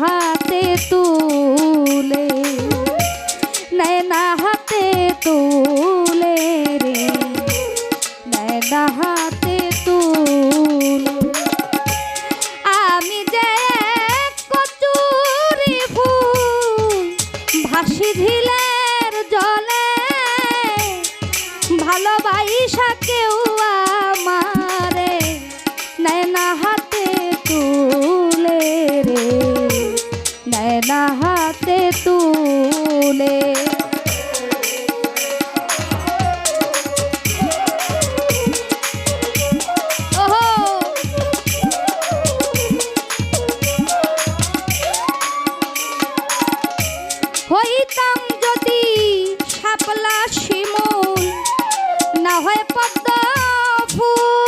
হাতে তুলে, নয়না হাতে তুলে রে, নয়না হাতে তুলে। আমি যে কচুরি ফুল ভাসি ঝিলের জলে, ভালোবাসা কেউ আর না হাতে তুলে। হইতাম যদি সাপলা শিমুল না হয় পদ্ম ফুল।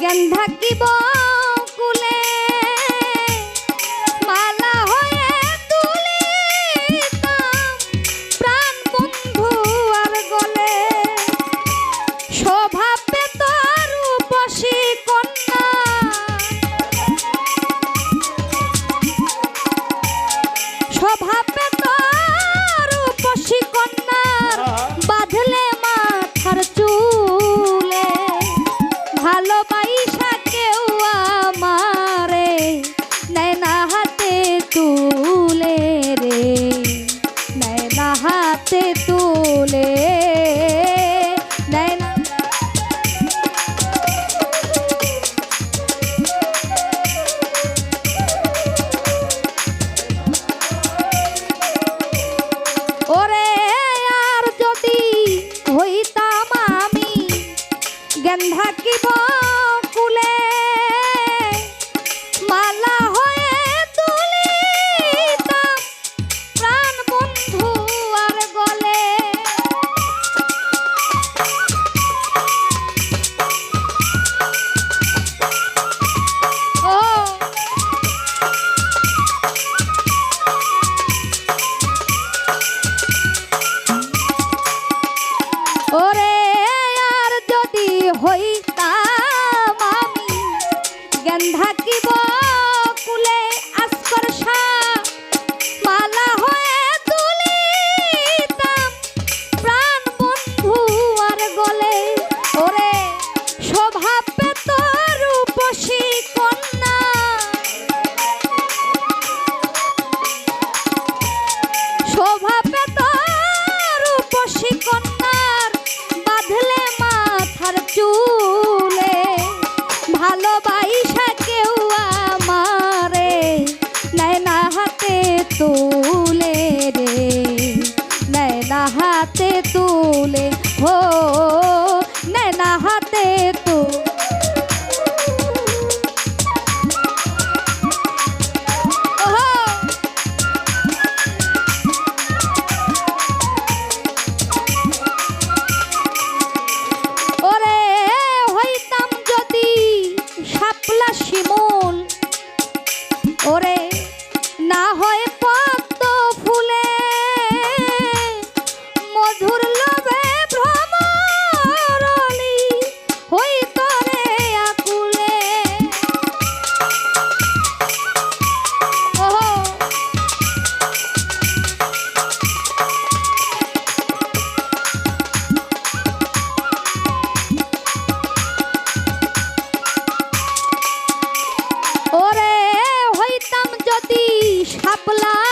জ্ঞান থাকিব। জ্ঞান থাকিব শাপলা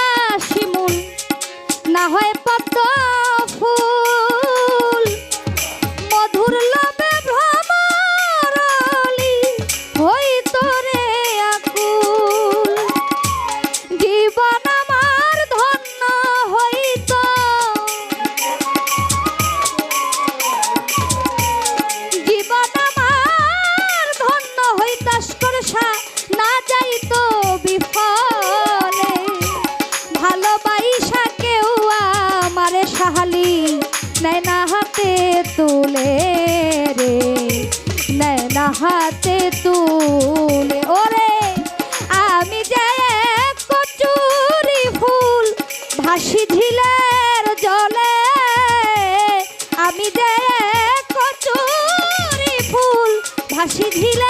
শিথিলের জলে আমি যে কচুরি ফুল ভাসি ঢিলে